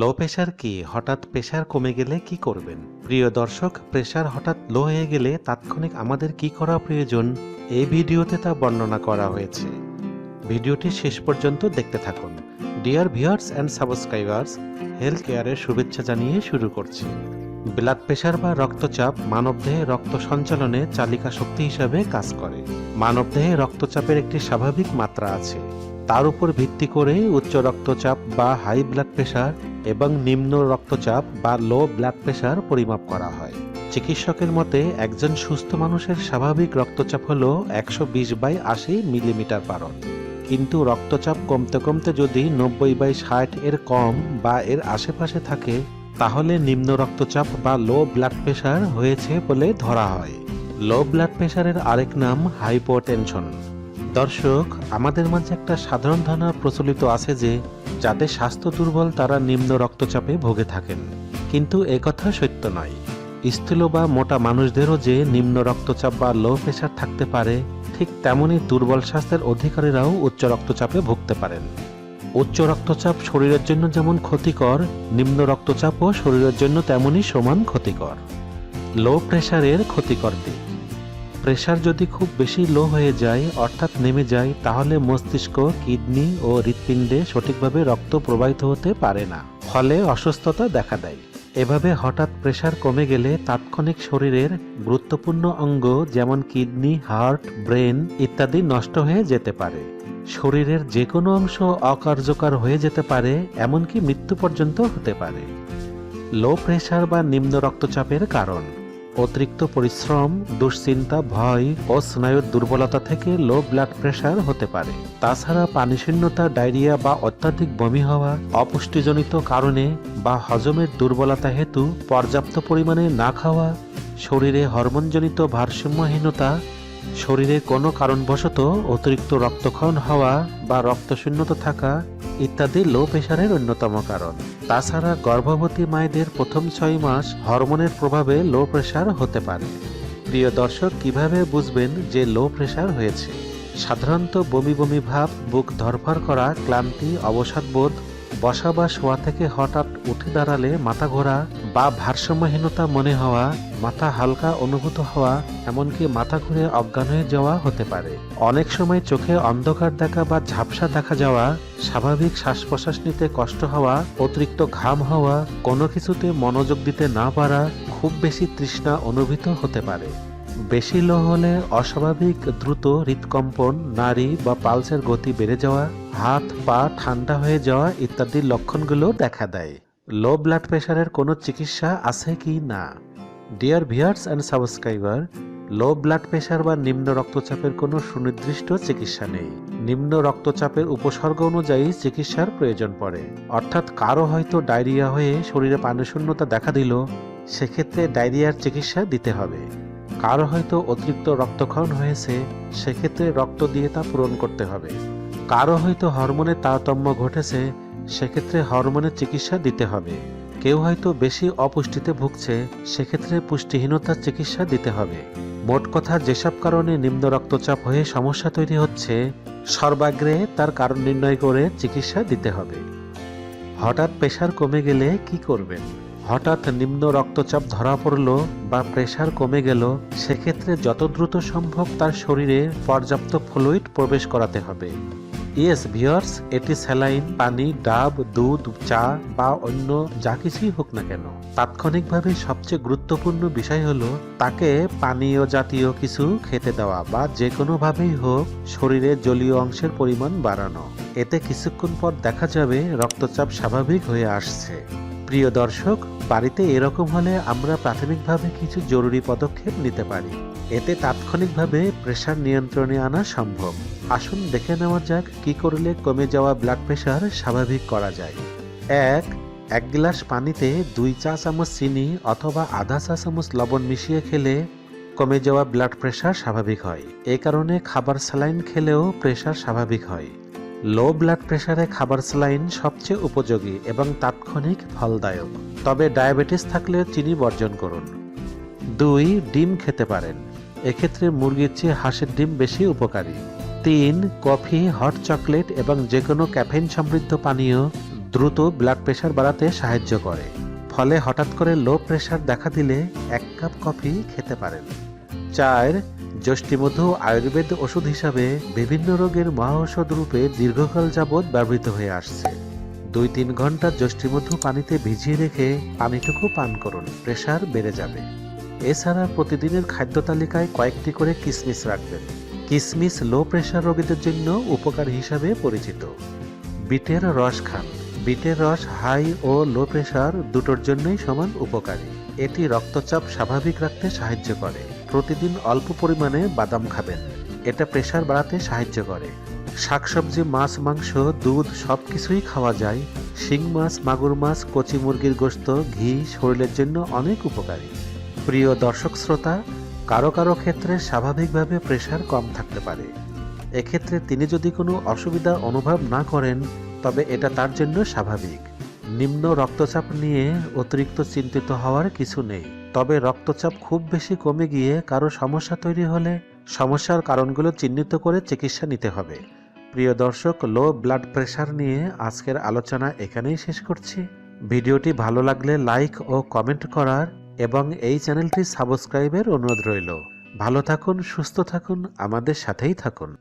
Low pressure কি? হঠাৎ pressure কমে গেলে কি করবেন? প্রিয় দর্শক, প্রেশার হঠাৎ লো হয়ে গেলে তাৎক্ষণিক আমাদের কি করা প্রয়োজন? এই ভিডিওতে তা বর্ণনা করা হয়েছে। ভিডিওটি শেষ পর্যন্ত দেখতে থাকুন। Dear viewers and subscribers health কেয়ারের শুভেচ্ছা জানিয়ে শুরু করছি। ব্লাড প্রেশার বা রক্তচাপ মানবদেহে রক্ত সঞ্চালনে চালিকা শক্তি হিসাবে কাজ করে। মানবদেহে রক্তচাপের একটি স্বাভাবিক মাত্রা আছে। তার উপর ভিত্তি করে উচ্চ রক্তচাপ বা হাই ব্লাড প্রেশার এবং নিম্ন রক্তচাপ বা লো ব্লাড প্রেশার পরিমাপ করা হয়। চিকিৎসকের মতে, একজন সুস্থ মানুষের স্বাভাবিক রক্তচাপ হল একশো বিশ বাই আশি মিলিমিটার পারন কিন্তু রক্তচাপ কমতে কমতে যদি নব্বই বাই ষাট এর কম বা এর আশেপাশে থাকে, তাহলে নিম্ন রক্তচাপ বা লো ব্লাড প্রেশার হয়েছে বলে ধরা হয়। লো ব্লাড প্রেশারের আরেক নাম হাইপোটেনশন দর্শক, আমাদের মাঝে একটা সাধারণ ধারণা প্রচলিত আছে যে যাদের স্বাস্থ্য দুর্বল তারা নিম্ন রক্তচাপে ভোগে থাকেন। কিন্তু একথা সত্য নয়। স্থূল বা মোটা মানুষদেরও যে নিম্ন রক্তচাপ বা লো প্রেশার থাকতে পারে, ঠিক তেমনই দুর্বল স্বাস্থ্যের অধিকারীরাও উচ্চ রক্তচাপে ভুগতে পারেন। উচ্চ রক্তচাপ শরীরের জন্য যেমন ক্ষতিকর, নিম্ন রক্তচাপও শরীরের জন্য তেমনই সমান ক্ষতিকর। লো প্রেশারের ক্ষতিকর দিক। প্রেশার যদি খুব বেশি লো হয়ে যায়, অর্থাৎ নেমে যায়, তাহলে মস্তিষ্ক, কিডনি ও হৃৎপিণ্ডে সঠিকভাবে রক্ত প্রবাহিত হতে পারে না। ফলে অসুস্থতা দেখা দেয়। এভাবে হঠাৎ প্রেশার কমে গেলে তাৎক্ষণিক শরীরের গুরুত্বপূর্ণ অঙ্গ যেমন কিডনি হার্ট ব্রেন ইত্যাদি নষ্ট হয়ে যেতে পারে। শরীরের যে কোনো অংশ অকার্যকর হয়ে যেতে পারে, এমনকি মৃত্যু পর্যন্ত হতে পারে। লো প্রেশার বা নিম্ন রক্তচাপের কারণ। অতিরিক্ত পরিশ্রম, দুশ্চিন্তা, ভয় ও স্নায়ুর দুর্বলতা থেকে লো ব্লাড প্রেশার হতে পারে। তাছাড়া পানিশূন্যতা, ডায়রিয়া বা অত্যাধিক বমি হওয়া, অপুষ্টিজনিত কারণে বা হজমের দুর্বলতা হেতু পর্যাপ্ত পরিমাণে না খাওয়া, শরীরে হরমোনজনিত ভারসাম্যহীনতা, শরীরে কোনো কারণবশত অতিরিক্ত রক্তক্ষরণ হওয়া বা রক্তশূন্যতা থাকা ইত্যাদি লো প্রেশারের অন্যতম কারণ। তাছাড়া গর্ভবতী মায়েদের প্রথম ছয় মাস হরমোনের প্রভাবে লো প্রেশার হতে পারে। প্রিয় দর্শক, কীভাবে বুঝবেন যে লো প্রেশার হয়েছে? সাধারণত বমি বমি ভাব, বুক ধরফর করা, ক্লান্তি অবসাদবোধ বসা বা শোয়া থেকে হঠাৎ উঠে দাঁড়ালে মাথা ঘোরা বা ভারসাম্যহীনতা মনে হওয়া, মাথা হালকা অনুভূত হওয়া, এমনকি মাথা ঘুরে অজ্ঞান হয়ে যাওয়া হতে পারে। অনেক সময় চোখে অন্ধকার দেখা বা ঝাপসা দেখা যাওয়া, স্বাভাবিক শ্বাস প্রশ্বাস নিতে কষ্ট হওয়া, অতিরিক্ত ঘাম হওয়া, কোনো কিছুতে মনোযোগ দিতে না পারা খুব বেশি তৃষ্ণা অনুভূত হতে পারে। বেশি লো হলে অস্বাভাবিক দ্রুত হৃদকম্পন নারী বা পালসের গতি বেড়ে যাওয়া, হাত, পা ঠান্ডা হয়ে যাওয়া ইত্যাদি লক্ষণগুলো দেখা দেয়। লো ব্লাড প্রেশারের কোনো চিকিৎসা আছে কি না? Dear viewers and subscriber low blood pressure বা নিম্ন রক্তচাপের কোনো সুনির্দিষ্ট চিকিৎসা নেই। নিম্ন রক্তচাপের উপসর্গ অনুযায়ী চিকিৎসার প্রয়োজন পড়ে। অর্থাৎ কারও হয়তো ডায়রিয়া হয়ে শরীরে পানিশূন্যতা দেখা দিল, সেক্ষেত্রে ডায়রিয়ার চিকিৎসা দিতে হবে। কারও হয়তো অতিরিক্ত রক্তক্ষরণ হয়েছে, সেক্ষেত্রে রক্ত দিয়ে তা পূরণ করতে হবে। কারও হয়তো হরমোনের তারতম্য ঘটেছে সেক্ষেত্রে হরমোনের চিকিৎসা দিতে হবে। কেউ হয়তো বেশি অপুষ্টিতে ভুগছে, সেক্ষেত্রে পুষ্টিহীনতার চিকিৎসা দিতে হবে। মোট কথা, যেসব কারণে নিম্ন রক্তচাপ হয়ে সমস্যা তৈরি হচ্ছে, সর্বাগ্রে তার কারণ নির্ণয় করে চিকিৎসা দিতে হবে। হঠাৎ প্রেশার কমে গেলে কি করবেন? হঠাৎ নিম্ন রক্তচাপ ধরা পড়ল বা প্রেশার কমে গেল, সেক্ষেত্রে যত দ্রুত সম্ভব তার শরীরে পর্যাপ্ত ফ্লুইড প্রবেশ করাতে হবে। ইয়েস ভিওর্স এটি স্যালাইন পানি ডাব দুধ চা বা অন্য যা কিছুই হোক না কেন তাৎক্ষণিকভাবে সবচেয়ে গুরুত্বপূর্ণ বিষয় হলো তাকে পানীয় জাতীয় কিছু খেতে দেওয়া বা যে কোনোভাবেই হোক শরীরে জলীয় অংশের পরিমাণ বাড়ানো এতে কিছুক্ষণ পর দেখা যাবে রক্তচাপ স্বাভাবিক হয়ে আসছে প্রিয় দর্শক, বাড়িতে এরকম হলে আমরা প্রাথমিকভাবে কিছু জরুরি পদক্ষেপ নিতে পারি। এতে তাৎক্ষণিকভাবে প্রেশার নিয়ন্ত্রণে আনা সম্ভব। আসুন দেখে নেওয়া যাক কি করলে কমে যাওয়া ব্লাড প্রেশার স্বাভাবিক করা যায়। এক এক গ্লাস পানিতে দুই চা চামচ চিনি অথবা আধা চা চামচ লবণ মিশিয়ে খেলে কমে যাওয়া ব্লাড প্রেশার স্বাভাবিক হয়। এ কারণে খাবার স্যালাইন খেলেও প্রেশার স্বাভাবিক হয়। লো ব্লাড প্রেশারে খাবার স্লাইন সবচেয়ে উপযোগী এবং তাৎক্ষণিক ফলদায়ক। তবে ডায়াবেটিস থাকলে চিনি বর্জন করুন। দুই, ডিম খেতে পারেন। এক্ষেত্রে মুরগির চেয়ে হাঁসের ডিম বেশি উপকারী। তিন, কফি, হট চকলেট এবং যে কোনো ক্যাফেইন সমৃদ্ধ পানীয় দ্রুত ব্লাড প্রেশার বাড়াতে সাহায্য করে। ফলে হঠাৎ করে লো প্রেশার দেখা দিলে এক কাপ কফি খেতে পারেন। চার যষ্টিমধু আয়ুর্বেদ ওষুধ হিসাবে বিভিন্ন রোগের মহাঔষধ রূপে দীর্ঘকাল যাবৎ ব্যবহৃত হয়ে আসছে। দুই তিন ঘণ্টা যষ্টিমধু পানিতে ভিজিয়ে রেখে পানিটুকু পান করুন প্রেশার বেড়ে যাবে। এছাড়া প্রতিদিনের খাদ্য তালিকায় কয়েকটি করে কিসমিস রাখবেন। কিসমিস লো প্রেশার রোগীদের জন্য উপকার হিসাবে পরিচিত। বিটের রস খান। বিটের রস হাই ও লো প্রেশার দুটোর জন্যই সমান উপকারী। এটি রক্তচাপ স্বাভাবিক রাখতে সাহায্য করে। প্রতিদিন অল্প পরিমাণে বাদাম খাবেন। এটা প্রেশার বাড়াতে সাহায্য করে। শাকসবজি, মাছ, মাংস, দুধ সব কিছুই খাওয়া যায়। শিং মাছ, মাগুর মাছ, কচি মুরগির গোস্ত, ঘি শরীরের জন্য অনেক উপকারী। প্রিয় দর্শক শ্রোতা, কারও কারও ক্ষেত্রে স্বাভাবিকভাবে প্রেশার কম থাকতে পারে। এক্ষেত্রে তিনি যদি কোনো অসুবিধা অনুভব না করেন, তবে এটা তার জন্য স্বাভাবিক। নিম্ন রক্তচাপ নিয়ে অতিরিক্ত চিন্তিত হওয়ার কিছু নেই। তবে রক্তচাপ খুব বেশি কমে গিয়ে কারও সমস্যা তৈরি হলে সমস্যার কারণগুলো চিহ্নিত করে চিকিৎসা নিতে হবে। প্রিয় দর্শক, লো ব্লাড প্রেশার নিয়ে আজকের আলোচনা এখানেই শেষ করছি। ভিডিওটি ভালো লাগলে লাইক ও কমেন্ট করার এবং এই চ্যানেলটি সাবস্ক্রাইবের অনুরোধ রইল। ভালো থাকুন, সুস্থ থাকুন, আমাদের সাথেই থাকুন।